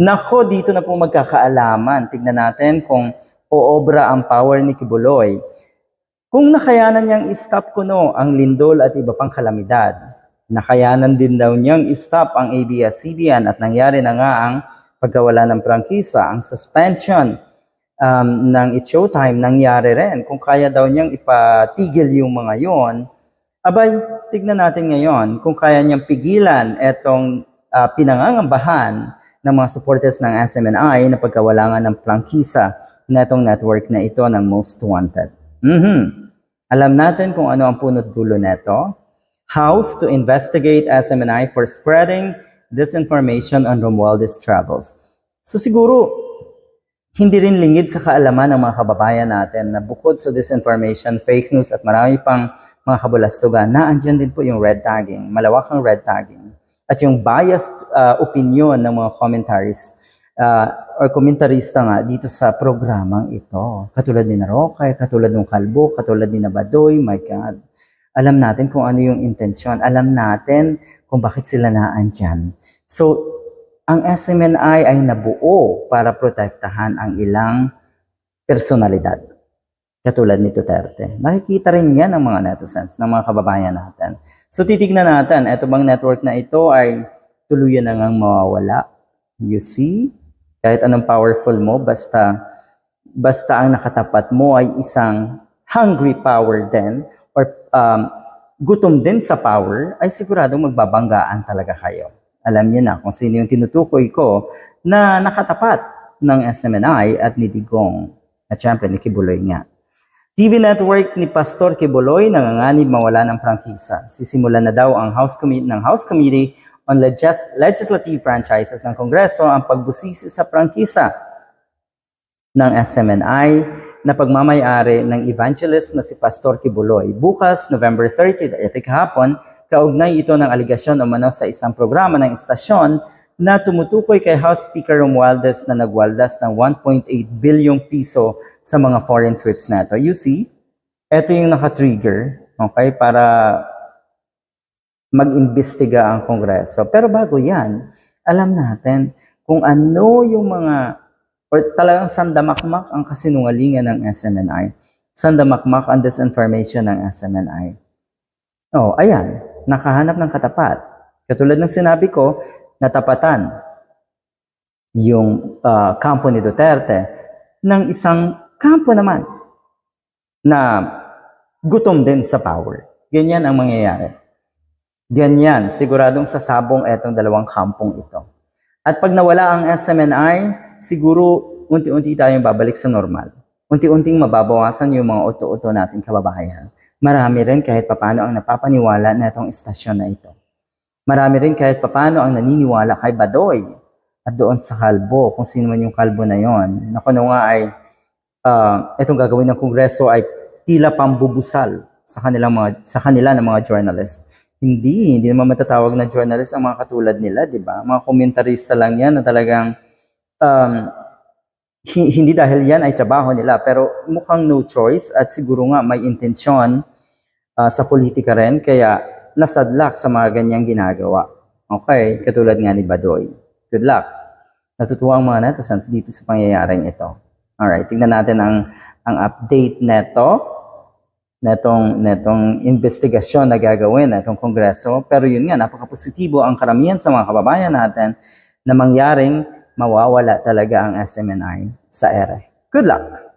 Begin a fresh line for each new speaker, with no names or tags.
Nako, dito na po magkakaalaman. Tignan natin kung oobra ang power ni Kibuloy. Kung nakayanan niyang i-stop kuno ang lindol at iba pang kalamidad, nakayanan din daw niyang i-stop ang ABS-CBN at nangyari na nga ang pagkawala ng prangkisa, ang suspension um, ng It's Showtime nangyari rin. Kung kaya daw niyang ipatigil yung mga yon, abay, tignan natin ngayon kung kaya niyang pigilan etong uh, pinangangambahan ng mga supporters ng SMNI na pagkawala nga ng prangkisa na itong network na ito ng Most Wanted. Mhm. Alam natin kung ano ang punot dulo nito. House to investigate SMNI for spreading disinformation on Romualdez travels. So siguro, hindi rin lingid sa kaalaman ng mga kababayan natin na bukod sa disinformation, fake news at marami pang mga kabulastugan, na andyan din po yung red tagging, malawakang red tagging. At yung biased uh, opinion ng mga commentaries uh, or komentarista nga dito sa programang ito. Katulad ni Narokay, katulad ng Kalbo, katulad ni Nabadoy, my God. Alam natin kung ano yung intensyon. Alam natin kung bakit sila naandyan. So, ang SMNI ay nabuo para protektahan ang ilang personalidad. Katulad ni Duterte. Nakikita rin yan ng mga netizens, ng mga kababayan natin. So titignan natin, ito bang network na ito ay tuluyan na ngang mawawala. You see? Kahit anong powerful mo, basta, basta ang nakatapat mo ay isang hungry power din or um, gutom din sa power, ay siguradong magbabanggaan talaga kayo. Alam niyo na kung sino yung tinutukoy ko na nakatapat ng SMNI at ni Digong. At syempre ni Kibuloy nga. TV network ni Pastor Kibuloy nanganganib mawala ng prangkisa. Sisimulan na daw ang House Committee ng House Committee on Legis- Legislative Franchises ng Kongreso ang pagbusisi sa prangkisa ng SMNI na pagmamayari ng evangelist na si Pastor Kibuloy. Bukas, November 30, ito kahapon, kaugnay ito ng aligasyon o mano sa isang programa ng istasyon na tumutukoy kay House Speaker Romualdez na nagwaldas ng 1.8 bilyong piso sa mga foreign trips na ito. You see, ito yung naka-trigger, okay, para mag-imbestiga ang Kongreso. Pero bago yan, alam natin kung ano yung mga, or talagang sandamakmak ang kasinungalingan ng SMNI. Sandamakmak ang disinformation ng SMNI. Oh, ayan, nakahanap ng katapat. Katulad ng sinabi ko, natapatan yung uh, kampo ni Duterte ng isang kampo naman na gutom din sa power. Ganyan ang mangyayari. Ganyan, siguradong sasabong etong dalawang kampong ito. At pag nawala ang SMNI, siguro unti-unti tayong babalik sa normal. Unti-unting mababawasan yung mga uto-uto nating kababayan. Marami rin kahit papano ang napapaniwala na itong istasyon na ito. Marami rin kahit papano ang naniniwala kay Badoy at doon sa kalbo, kung sino man yung kalbo na yon. Naku no nga ay uh, itong gagawin ng Kongreso ay tila pambubusal sa kanilang mga sa kanila ng mga journalist. Hindi, hindi naman matatawag na journalist ang mga katulad nila, di ba? Mga komentarista lang yan na talagang um, hindi dahil yan ay trabaho nila, pero mukhang no choice at siguro nga may intensyon uh, sa politika rin, kaya nasadlak sa mga ganyang ginagawa. Okay, katulad nga ni Badoy. Good luck. Natutuwa ang mga netizens dito sa pangyayaring ito. Alright, tingnan natin ang, ang update neto netong netong investigasyon na gagawin netong kongreso pero yun nga napaka-positibo ang karamihan sa mga kababayan natin na mangyaring mawawala talaga ang SMNI sa ere. Good luck!